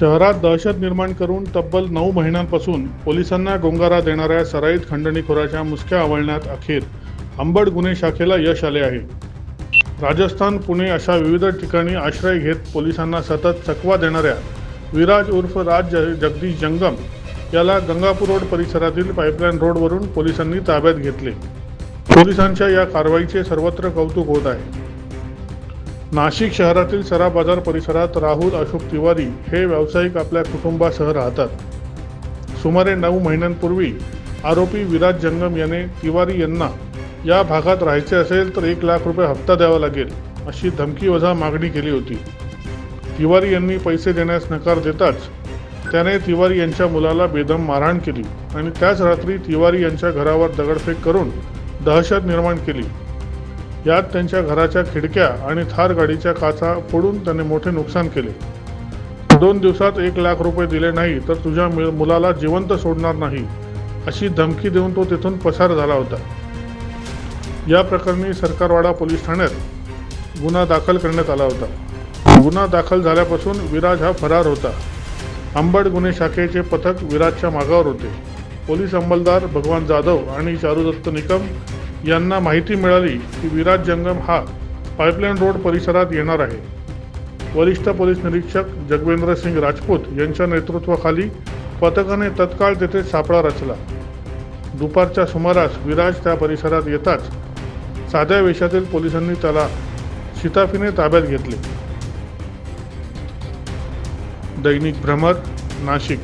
शहरात दहशत निर्माण करून तब्बल नऊ महिन्यांपासून पोलिसांना गोंगारा देणाऱ्या सराईत खंडणीखोराच्या मुसक्या आवळण्यात अखेर अंबड गुन्हे शाखेला यश आले आहे. राजस्थान पुणे अशा विविध ठिकाणी आश्रय घेत पोलिसांना सतत चकवा देणाऱ्या विराज उर्फ राज जगदीश जंगम याला गंगापूर रोड परिसरातील पाईपलाईन रोडवरून पोलिसांनी ताब्यात घेतले. पोलिसांच्या या कारवाईचे सर्वत्र कौतुक होत आहे. नाशिक शहरातील सरा बाजार परिसरात राहुल अशोक तिवारी हे व्यावसायिक आपल्या कुटुंबासह राहतात. सुमारे नऊ महिन्यांपूर्वी आरोपी विराज जंगम याने तिवारी यांना या भागात राहायचे असेल तर एक लाख रुपये हप्ता द्यावा लागेल अशी धमकीवजा मागणी केली होती. तिवारी यांनी पैसे देण्यास नकार देताच त्याने तिवारी यांच्या मुलाला बेदम मारहाण केली आणि त्याच रात्री तिवारी यांच्या घरावर दगडफेक करून दहशत निर्माण केली. यात त्यांच्या घराच्या खिडक्या आणि थार गाडीच्या काचा फोडून त्याने मोठे नुकसान केले. दोन दिवसात एक लाख रुपये दिले नाही तर तुझ्या मुलाला जिवंत सोडणार नाही अशी धमकी देऊन तो तिथून पसार झाला होता. या प्रकरणी सरकारवाडा पोलीस ठाण्यात गुन्हा दाखल करण्यात आला होता. गुन्हा दाखल झाल्यापासून विराज हा फरार होता. अंबड गुन्हे शाखेचे पथक विराजच्या मागावर होते. पोलीस अंमलदार भगवान जाधव आणि चारुदत्त निकम यांना माहिती मिळाली की विराज जंगम हा पाईपलाईन रोड परिसरात येणार आहे. वरिष्ठ पोलीस निरीक्षक जगवेंद्र सिंग राजपूत यांच्या नेतृत्वाखाली पथकाने तत्काळ तेथे सापळा रचला. दुपारच्या सुमारास विराज त्या परिसरात येताच साध्या वेशातील पोलिसांनी त्याला शिताफीने ताब्यात घेतले. दैनिक भ्रमर नाशिक.